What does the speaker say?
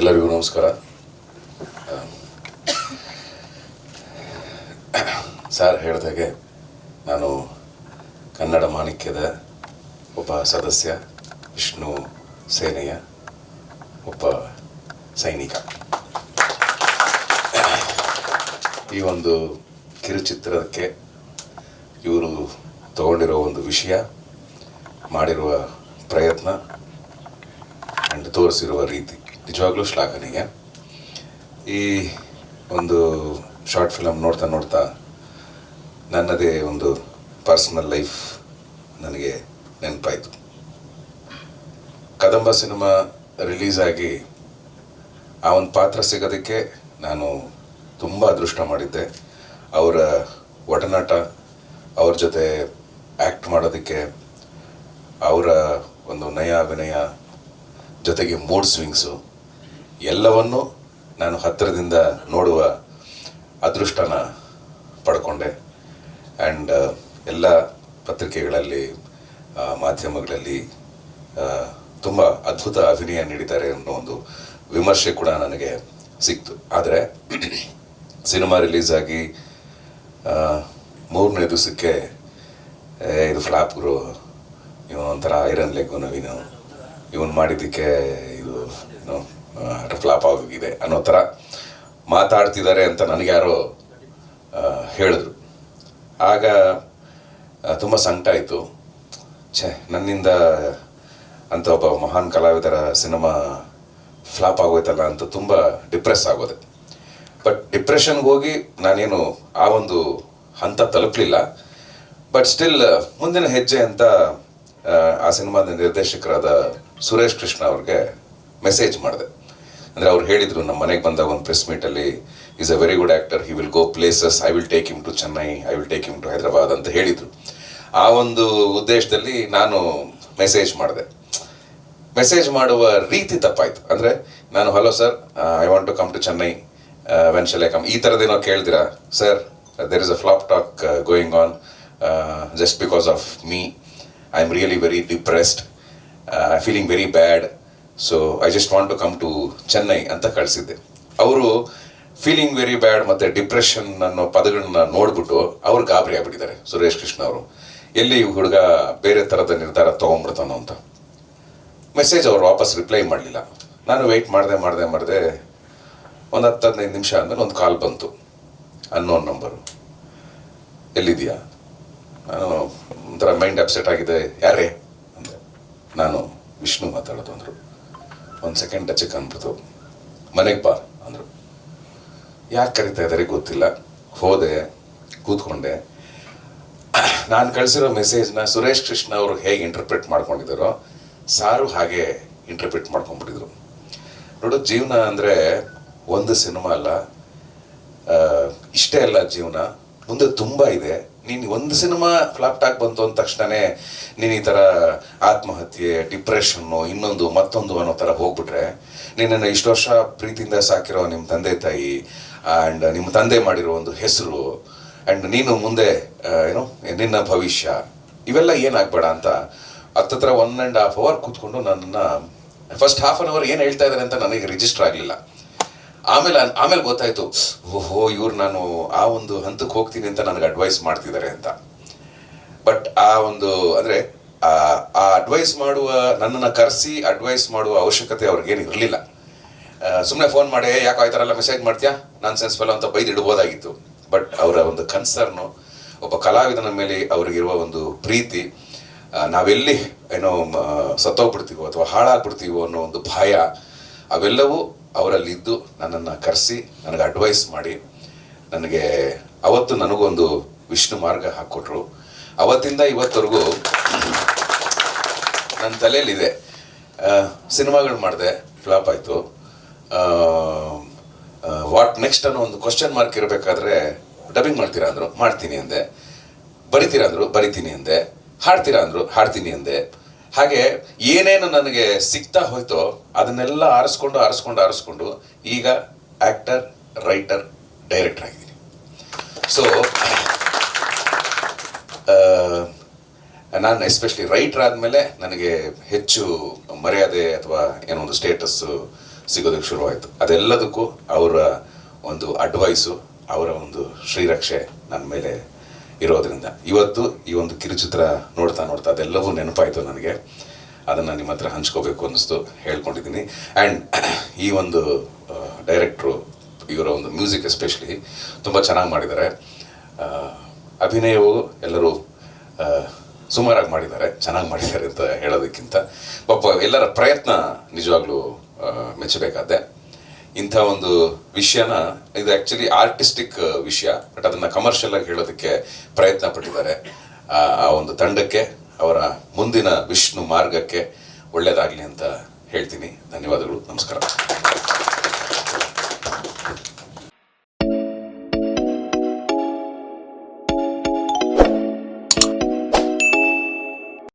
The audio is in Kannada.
ಎಲ್ಲರಿಗೂ ನಮಸ್ಕಾರ. ಸರ್ ಹೇಳಿದಾಗೆ ನಾನು ಕನ್ನಡ ಮಾಣಿಕ್ಯದ ಒಬ್ಬ ಸದಸ್ಯ, ವಿಷ್ಣು ಸೇನೆಯ ಒಬ್ಬ ಸೈನಿಕ. ಈ ಒಂದು ಕಿರುಚಿತ್ರಕ್ಕೆ ಇವರು ತಗೊಂಡಿರೋ ಒಂದು ವಿಷಯ, ಮಾಡಿರುವ ಪ್ರಯತ್ನ ಆ್ಯಂಡ್ ತೋರಿಸಿರುವ ರೀತಿ. ನಿಜವಾಗ್ಲೂ ಶ್ಲಾಘನೀಯ. ಈ ಒಂದು ಶಾರ್ಟ್ ಫಿಲಮ್ ನೋಡ್ತಾ ನೋಡ್ತಾ ನನ್ನದೇ ಒಂದು ಪರ್ಸನಲ್ ಲೈಫ್ ನನಗೆ ನೆನಪಾಯಿತು. ಕದಂಬ ಸಿನಿಮಾ ರಿಲೀಸ್ ಆಗಿ ಆ ಒಂದು ಪಾತ್ರ ಸಿಗೋದಕ್ಕೆ ನಾನು ತುಂಬ ಅದೃಷ್ಟ ಮಾಡಿದ್ದೆ. ಅವರ ಒಡನಾಟ, ಅವ್ರ ಜೊತೆ ಆ್ಯಕ್ಟ್ ಮಾಡೋದಕ್ಕೆ, ಅವರ ಒಂದು ನಯ, ವಿನಯ, ಜೊತೆಗೆ ಮೂಡ್ ಸ್ವಿಂಗ್ಸು ಎಲ್ಲವನ್ನು ನಾನು ಹತ್ತಿರದಿಂದ ನೋಡುವ ಅದೃಷ್ಟನ ಪಡ್ಕೊಂಡೆ. ಆ್ಯಂಡ್ ಎಲ್ಲ ಪತ್ರಿಕೆಗಳಲ್ಲಿ ಮಾಧ್ಯಮಗಳಲ್ಲಿ ತುಂಬ ಅದ್ಭುತ ಅಭಿನಯ ನೀಡಿದ್ದಾರೆ ಅನ್ನೋ ಒಂದು ವಿಮರ್ಶೆ ಕೂಡ ನನಗೆ ಸಿಕ್ತು. ಆದರೆ, ಸಿನಿಮಾ ರಿಲೀಸ್ ಆಗಿ ಮೂರನೇ ದಿವಸಕ್ಕೆ ಇದು ಫ್ಲಾಪ್ ಗುರು ಇವನು ಒಂಥರ ಐರನ್ ಲೆಗ್ ನವೀನು, ಇವನು ಮಾಡಿದ್ದಕ್ಕೆ ಫ್ಲಾಪ್ ಆಗಿದೆ ಅನ್ನೋ ಥರ ಮಾತಾಡ್ತಿದ್ದಾರೆ ಅಂತ ನನಗೆ ಯಾರೋ ಹೇಳಿದ್ರು. ಆಗ ತುಂಬ ಸಂಕಟ ಆಯಿತು. ಛೇ, ನನ್ನಿಂದ ಅಂತ ಒಬ್ಬ ಮಹಾನ್ ಕಲಾವಿದರ ಸಿನಿಮಾ ಫ್ಲಾಪ್ ಆಗೋಯ್ತಲ್ಲ ಅಂತ ತುಂಬ ಡಿಪ್ರೆಸ್ ಆಗೋದೆ. ಬಟ್ ಡಿಪ್ರೆಷನ್ಗೆ ಹೋಗಿ ನಾನೇನು ಆ ಒಂದು ಹಂತ ತಲುಪಲಿಲ್ಲ. ಬಟ್ ಸ್ಟಿಲ್, ಮುಂದಿನ ಹೆಜ್ಜೆ ಅಂತ ಆ ಸಿನಿಮಾದ ನಿರ್ದೇಶಕರಾದ ಸುರೇಶ್ ಕೃಷ್ಣ ಅವ್ರಿಗೆ ಮೆಸೇಜ್ ಮಾಡಿದೆ. ಅಂದರೆ ಅವ್ರು ಹೇಳಿದರು, ನಮ್ಮ ಮನೆಗೆ ಬಂದಾಗ ಒಂದು press ಮೀಟಲ್ಲಿ is a very good actor he will go places I will take him to Chennai I will take him to Hyderabad ಅಂತ ಹೇಳಿದರು. ಆ ಒಂದು ಉದ್ದೇಶದಲ್ಲಿ ನಾನು ಮೆಸೇಜ್ ಮಾಡಿದೆ. ಮೆಸೇಜ್ ಮಾಡುವ ರೀತಿ ತಪ್ಪಾಯ್ತು. ಅಂದರೆ ನಾನು hello sir I want to come to Chennai when shall I come ಈ ಥರದ್ದೇನೋ ಕೇಳ್ತೀರಾ sir there is a flop talk going on just because of me I am really very depressed feeling very bad so I just want to come to Chennai ಅಂತ ಕಳಿಸಿದ್ದೆ. ಅವರು ಫೀಲಿಂಗ್ ವೆರಿ ಬ್ಯಾಡ್ ಮತ್ತು ಡಿಪ್ರೆಷನ್ ಅನ್ನೋ ಪದಗಳನ್ನ ನೋಡ್ಬಿಟ್ಟು ಅವ್ರು ಗಾಬರಿ ಆಗ್ಬಿಟ್ಟಿದ್ದಾರೆ, ಸುರೇಶ್ ಕೃಷ್ಣ ಅವರು. ಎಲ್ಲಿ ಹುಡುಗ ಬೇರೆ ಥರದ ನಿರ್ಧಾರ ತೊಗೊಂಡ್ಬಿಡ್ತಾನೋ ಅಂತ. ಮೆಸೇಜ್ ಅವ್ರು ವಾಪಸ್ ರಿಪ್ಲೈ ಮಾಡಲಿಲ್ಲ. ನಾನು ವೆಯ್ಟ್ ಮಾಡಿದೆ ಮಾಡಿದೆ ಮಾಡಿದೆ ಒಂದು ಹತ್ತು ಹದಿನೈದು ನಿಮಿಷ ಆದಮೇಲೆ ಒಂದು ಕಾಲ್ ಬಂತು ಅನ್ನೋನ್ ನಂಬರು ಎಲ್ಲಿದೆಯಾ ನಾನು ಒಂಥರ ಮೈಂಡ್ ಅಪ್ಸೆಟ್ ಆಗಿದೆ, ಯಾರೇ? ಅಂದೆ. ನಾನು ವಿಷ್ಣು ಮಾತಾಡೋದು ಅಂದರು. ಒಂದು ಸೆಕೆಂಡ್ ಟಚಕ್ಕೆ ಅಂದ್ಬಿಡ್ತು ಮನೆಗೆ ಬಾ ಅಂದರು. ಯಾಕೆ ಕರಿತಾ ಇದ್ದಾರೆ ಗೊತ್ತಿಲ್ಲ. ಹೋದೆ, ಕೂತ್ಕೊಂಡೆ. ನಾನು ಕಳಿಸಿರೋ ಮೆಸೇಜ್ನ ಸುರೇಶ್ ಕೃಷ್ಣ ಅವರು ಹೇಗೆ ಇಂಟರ್ಪ್ರಿಟ್ ಮಾಡ್ಕೊಂಡಿದ್ದಾರೋ ಸಾರು ಹಾಗೆ ಇಂಟರ್ಪ್ರಿಟ್ ಮಾಡ್ಕೊಂಡ್ಬಿಟ್ಟಿದ್ರು. ನೋಡು, ಜೀವನ ಅಂದರೆ ಒಂದು ಸಿನಿಮಾ ಅಲ್ಲ. ಇಷ್ಟೇ ಅಲ್ಲ ಜೀವನ. ಮುಂದೆ ತುಂಬ ಇದೆ. ನೀನು ಒಂದು ಸಿನಿಮಾ ಫ್ಲಾಪ್ ಟಾಕ್ ಬಂತು ಅಂದ ತಕ್ಷಣನೇ ನೀನು ಈ ಥರ ಆತ್ಮಹತ್ಯೆ, ಡಿಪ್ರೆಷನ್ನು, ಇನ್ನೊಂದು, ಮತ್ತೊಂದು ಅನ್ನೋ ಥರ ಹೋಗ್ಬಿಟ್ರೆ ನಿನ್ನನ್ನು ಇಷ್ಟು ವರ್ಷ ಪ್ರೀತಿಯಿಂದ ಸಾಕಿರೋ ನಿಮ್ಮ ತಂದೆ, ತಾಯಿ ಆ್ಯಂಡ್ ನಿಮ್ಮ ತಂದೆ ಮಾಡಿರೋ ಒಂದು ಹೆಸರು ಆ್ಯಂಡ್ ನೀನು ಮುಂದೆ ಏನು, ನಿನ್ನ ಭವಿಷ್ಯ, ಇವೆಲ್ಲ ಏನಾಗಬೇಡ ಅಂತ ಹತ್ತತ್ರ ಒನ್ ಆ್ಯಂಡ್ ಹಾಫ್ ಅವರ್ ಕೂತ್ಕೊಂಡು ನನ್ನನ್ನು ಫಸ್ಟ್ ಹಾಫ್ ಅನ್ ಅವರ್ ಏನು ಹೇಳ್ತಾ ಇದ್ದಾರೆ ಅಂತ ನನಗೆ ರಿಜಿಸ್ಟರ್ ಆಗಲಿಲ್ಲ. ಆಮೇಲೆ ಆಮೇಲೆ ಗೊತ್ತಾಯ್ತು, ಓಹೋ, ಇವ್ರು ನಾನು ಆ ಒಂದು ಹಂತಕ್ಕೆ ಹೋಗ್ತೀನಿ ಅಂತ ನನಗೆ ಅಡ್ವೈಸ್ ಮಾಡ್ತಿದ್ದಾರೆ ಅಂತ. ಬಟ್ ಆ ಒಂದು, ಅಂದ್ರೆ, ಆ ಅಡ್ವೈಸ್ ಮಾಡುವ, ನನ್ನನ್ನು ಕರೆಸಿ ಅಡ್ವೈಸ್ ಮಾಡುವ ಅವಶ್ಯಕತೆ ಅವ್ರಿಗೇನು ಇರಲಿಲ್ಲ. ಸುಮ್ಮನೆ ಫೋನ್ ಮಾಡಿ ಯಾಕೆ ಆ ಥರ ಎಲ್ಲ ಮೆಸೇಜ್ ಮಾಡ್ತೀಯಾ? ನಾನು ಸೆನ್ಸ್ ಫೆಲೋ ಅಂತ ಬೈದು ಇಡ್ಬೋದಾಗಿತ್ತು. ಬಟ್ ಅವರ ಒಂದು ಕನ್ಸರ್ನು ಒಬ್ಬ ಕಲಾವಿದನ ಮೇಲೆ ಅವರಿಗಿರುವ ಒಂದು ಪ್ರೀತಿ ನಾವೆಲ್ಲಿ, ಏನೋ ಸತ್ತೋಗ್ಬಿಡ್ತೀವೋ ಅಥವಾ ಹಾಳಾಗ್ಬಿಡ್ತೀವೋ ಅನ್ನೋ ಒಂದು ಭಯ, ಅವೆಲ್ಲವೂ ಅವರಲ್ಲಿದ್ದು ನನ್ನನ್ನು ಕರೆಸಿ, ನನಗೆ ಅಡ್ವೈಸ್ ಮಾಡಿ, ನನಗೆ ಅವತ್ತು ನನಗೊಂದು ವಿಷ್ಣು ಮಾರ್ಗ ಹಾಕ್ಕೊಟ್ರು. ಅವತ್ತಿಂದ ಇವತ್ತವರೆಗೂ ನನ್ನ ತಲೆಯಲ್ಲಿದೆ. ಸಿನಿಮಾಗಳು ಮಾಡಿದೆ ಫ್ಲಾಪ್ ಆಯಿತು. ವಾಟ್ ನೆಕ್ಸ್ಟ್ ಅನ್ನೋ ಒಂದು ಕ್ವಶನ್ ಮಾರ್ಕ್ ಇರಬೇಕಾದ್ರೆ ಡಬ್ಬಿಂಗ್ ಮಾಡ್ತೀರಾ ಅಂದರು. ಮಾಡ್ತೀನಿ ಅಂದೆ. ಬರಿತೀರಾ ಅಂದರು, ಬರಿತೀನಿ ಅಂದೆ. ಹಾಡ್ತೀರಾ ಅಂದರು, ಹಾಡ್ತೀನಿ ಅಂದೆ. ಹಾಗೆ ಏನೇನು ನನಗೆ ಸಿಗ್ತಾ ಹೋಯ್ತೋ ಅದನ್ನೆಲ್ಲ ಆರಿಸ್ಕೊಂಡು ಆರಿಸ್ಕೊಂಡು ಆರಿಸ್ಕೊಂಡು ಈಗ ಆ್ಯಕ್ಟರ್ ರೈಟರ್ ಡೈರೆಕ್ಟರ್ ಆಗಿದ್ದೀನಿ. ಸೊ ನಾನು ಎಸ್ಪೆಷಲಿ ರೈಟರ್ ಆದಮೇಲೆ ನನಗೆ ಹೆಚ್ಚು ಮರ್ಯಾದೆ ಅಥವಾ ಏನೋ ಒಂದು ಸ್ಟೇಟಸ್ಸು ಸಿಗೋದಕ್ಕೆ ಶುರುವಾಯಿತು. ಅದೆಲ್ಲದಕ್ಕೂ ಅವರ ಒಂದು ಅಡ್ವೈಸು ಅವರ ಒಂದು ಶ್ರೀರಕ್ಷೆ ನನ್ನ ಮೇಲೆ ಇರೋದ್ರಿಂದ. ಇವತ್ತು ಈ ಒಂದು ಕಿರುಚಿತ್ರ ನೋಡ್ತಾ ನೋಡ್ತಾ ಅದೆಲ್ಲವೂ ನೆನಪಾಯಿತು ನನಗೆ. ಅದನ್ನು ನಿಮ್ಮ ಹತ್ರ ಹಂಚ್ಕೋಬೇಕು ಅನ್ನಿಸ್ತು, ಹೇಳ್ಕೊಂಡಿದ್ದೀನಿ. ಆ್ಯಂಡ್ ಈ ಒಂದು ಡೈರೆಕ್ಟ್ರು ಇವರ ಒಂದು ಮ್ಯೂಸಿಕ್ ಎಸ್ಪೆಷಲಿ ತುಂಬ ಚೆನ್ನಾಗಿ ಮಾಡಿದ್ದಾರೆ. ಅಭಿನಯವು ಎಲ್ಲರೂ ಸುಮಾರಾಗಿ ಮಾಡಿದ್ದಾರೆ, ಚೆನ್ನಾಗಿ ಮಾಡಿದ್ದಾರೆ ಅಂತ ಹೇಳೋದಕ್ಕಿಂತ. ಪಾಪ ಎಲ್ಲರ ಪ್ರಯತ್ನ ನಿಜವಾಗ್ಲೂ ಮೆಚ್ಚಬೇಕಾದೆ ಇಂಥ ಒಂದು ವಿಷಯನ, ಇದು ಆ್ಯಕ್ಚುಲಿ ಆರ್ಟಿಸ್ಟಿಕ್ ವಿಷಯ ಬಟ್ ಅದನ್ನು ಕಮರ್ಷಿಯಲ್ ಆಗಿ ಹೇಳೋದಕ್ಕೆ ಪ್ರಯತ್ನ ಪಟ್ಟಿದ್ದಾರೆ. ಆ ಒಂದು ತಂಡಕ್ಕೆ, ಅವರ ಮುಂದಿನ ವಿಷ್ಣು ಮಾರ್ಗಕ್ಕೆ ಒಳ್ಳೆಯದಾಗಲಿ ಅಂತ ಹೇಳ್ತೀನಿ. ಧನ್ಯವಾದಗಳು. ನಮಸ್ಕಾರ.